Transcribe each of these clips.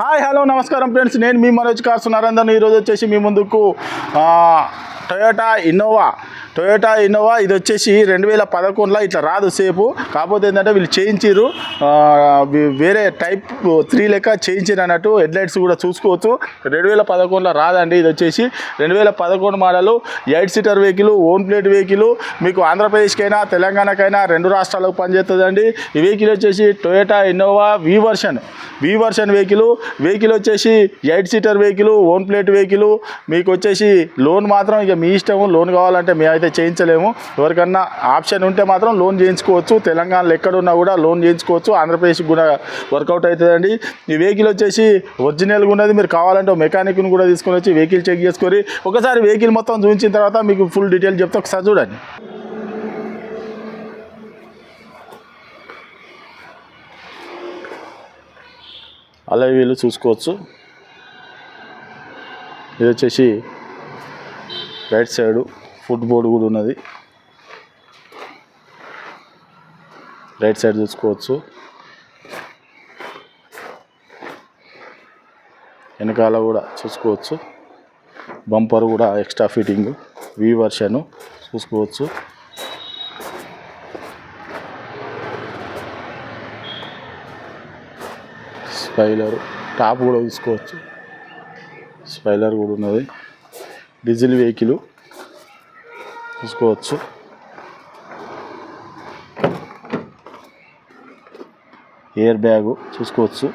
Hi hello నమస్కారం friends. నేను మీ Manoj cars Narender ఈరోజు వచ్చేసి మీ ముందుకు టొయోటా ఇన్నోవా టొయోటా ఇన్నోవా ఇది వచ్చేసి రెండు వేల పదకొండులో ఇట్లా రాదు సేపు. కాకపోతే ఏంటంటే వీళ్ళు చేయించారు వేరే టైప్ త్రీ లెక్క చేయించారు అన్నట్టు హెడ్లైట్స్ కూడా చూసుకోవచ్చు. రెండు వేల పదకొండులో రాదండి. ఇది వచ్చేసి రెండు వేల పదకొండు model eight seater vehicle own plate vehicle. మీకు ఆంధ్రప్రదేశ్కైనా తెలంగాణకైనా రెండు రాష్ట్రాలకు పనిచేస్తుందండి. ఈ వెహికల్ వచ్చేసి Toyota Innova V version V version vehicle. Vehicle వచ్చేసి eight seater vehicle own plate vehicle. మీకు వచ్చేసి లోన్ మాత్రం ఇక మీ ఇష్టము. లోన్ కావాలంటే మేము అయితే చేయించలేము. ఎవరికన్నా ఆప్షన్ ఉంటే మాత్రం లోన్ చేయించుకోవచ్చు. తెలంగాణలో ఎక్కడున్నా కూడా లోన్ చేయించుకోవచ్చు. ఆంధ్రప్రదేశ్కి కూడా వర్కౌట్ అవుతుందండి. ఈ వెహికల్ వచ్చేసి ఒరిజినల్గా ఉన్నది. మీరు కావాలంటే మెకానిక్ని కూడా తీసుకొని వచ్చి వెహికల్ చెక్ చేసుకొని ఒకసారి వెహికల్ మొత్తం చూపించిన తర్వాత మీకు ఫుల్ డీటెయిల్ చెప్తే. ఒకసారి చూడండి. అలా వీళ్ళు చూసుకోవచ్చు. ఇది వచ్చేసి రైట్ సైడ్. ఫుట్ బోర్డు కూడా ఉన్నది. రైట్ సైడ్ చూసుకోవచ్చు. వెనకాల కూడా చూసుకోవచ్చు. బంపర్ కూడా ఎక్స్ట్రా ఫిట్టింగ్ వి వర్షన్ చూసుకోవచ్చు. స్పైలర్ టాప్ కూడా చూసుకోవచ్చు స్పైలర్ కూడా ఉన్నది. డీజిల్ వెహికల్ చూసుకోవచ్చు ఎయిర్ బ్యాగు చూసుకోవచ్చు.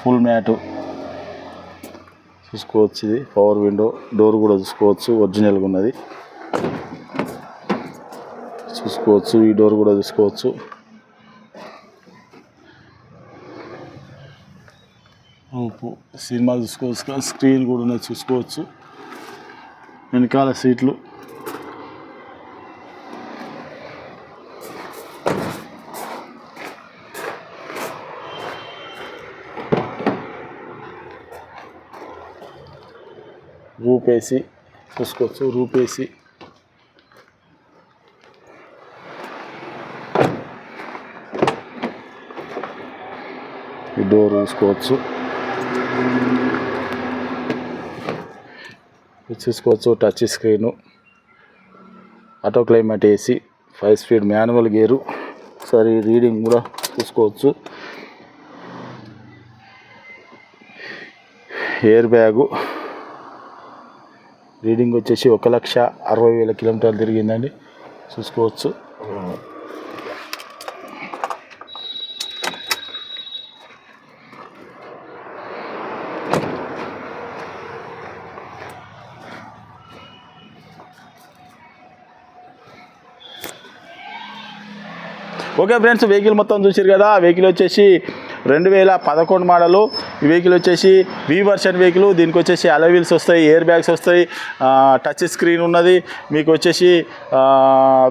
ఫుల్ మ్యాటు చూసుకోవచ్చు ఇది. పవర్ విండో డోర్ కూడా చూసుకోవచ్చు. ఒరిజినల్గా ఉన్నది. చూసుకోవచ్చు. ఈ డోర్ కూడా చూసుకోవచ్చు. సినిమా చూసుకోవచ్చు. స్క్రీన్ కూడా ఉన్నది చూసుకోవచ్చు. వెనకాల సీట్లు. రూపేసి చూసుకోవచ్చు రూపేసి. ఈ డోర్ చూసుకోవచ్చు. చూసుకోవచ్చు touch screen auto climate AC five speed manual gear సరే రీడింగ్ కూడా చూసుకోవచ్చు. ఎయిర్ బ్యాగు రీడింగ్ వచ్చేసి ఒక లక్ష అరవై వేల కిలోమీటర్లు తిరిగిందండి. చూసుకోవచ్చు. ఓకే ఫ్రెండ్స్ వెహికల్ మొత్తం చూసారు కదా వెహికల్ వచ్చేసి రెండు వేల పదకొండు మోడలు. ఈ వెహికల్ వచ్చేసి వి వర్షన్ వెహికల్ దీనికి వచ్చేసి అలవీల్స్ వస్తాయి ఎయిర్ బ్యాగ్స్ వస్తాయి టచ్ స్క్రీన్ ఉన్నది. మీకు వచ్చేసి ఆ,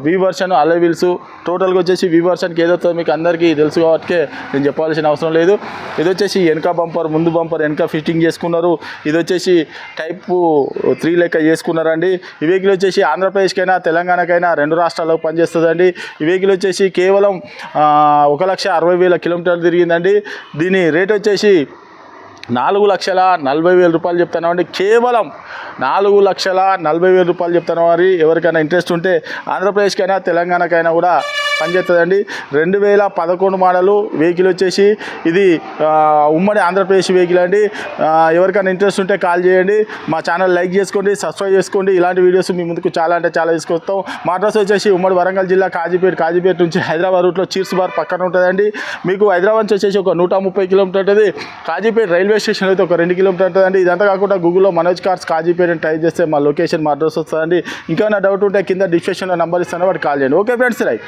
వి వర్షన్ అలవీల్స్ టోటల్గా వచ్చేసి వి వర్షన్కి ఏదవుతుందో మీకు అందరికీ తెలుసు కాబట్టి నేను చెప్పాల్సిన అవసరం లేదు. ఇది వచ్చేసి వెనక బంపర్ ముందు బంపర్ వెనక ఫిట్టింగ్ చేసుకున్నారు. ఇది వచ్చేసి టైపు త్రీ లెక్క చేసుకున్నారండి. ఈ వెహికల్ వచ్చేసి ఆంధ్రప్రదేశ్కైనా తెలంగాణకైనా రెండు రాష్ట్రాలకు పనిచేస్తుందండి. ఈ వెహికల్ వచ్చేసి కేవలం ఒక లక్ష అరవై వేల కిలోమీటర్లు తిరిగిందండి. దీని రేట్ వచ్చేసి నాలుగు లక్షల నలభై వేల రూపాయలు చెప్తున్నామండి కేవలం నాలుగు లక్షల నలభై వేల రూపాయలు చెప్తాను వారి. ఎవరికైనా ఇంట్రెస్ట్ ఉంటే ఆంధ్రప్రదేశ్కైనా తెలంగాణకైనా కూడా పనిచేస్తుందండి. రెండు వేల పదకొండు మోడలు వెహికల్ వచ్చేసి ఇది ఉమ్మడి ఆంధ్రప్రదేశ్ వెహికల్ అండి. ఎవరికైనా ఇంట్రెస్ట్ ఉంటే కాల్ చేయండి. మా ఛానల్ లైక్ చేసుకోండి సబ్స్క్రైబ్ చేసుకోండి. ఇలాంటి వీడియోస్ మీ ముందుకు చాలా అంటే చాలా తీసుకొస్తాం. మా అడ్రస్ వచ్చేసి ఉమ్మడి వరంగల్ జిల్లా కాజీపేట కాజీపేట నుంచి హైదరాబాద్ రూట్లో చీర్స్ బార్ పక్కన ఉంటుందండి. మీకు హైదరాబాద్ నుంచి వచ్చేసి ఒక నూట ముప్పై కిలోమీటర్ ఉంటుంది. కాజీపేట రైల్వే స్టేషన్ అయితే ఒక రెండు కిలోమీటర్ ఉంటుందండి. ఇదంతా కాకుండా గూగుల్లో మనోజ్ కార్స్ కాజీపేట అని టైప్ చేస్తే మా లొకేషన్ మా అడ్రస్ వస్తుందండి. ఇంకేమైనా డౌట్ ఉంటే కింద డిస్క్రిప్షన్లో నెంబర్ ఇస్తాను వాటి కాల్ చేయండి. Okay friends right.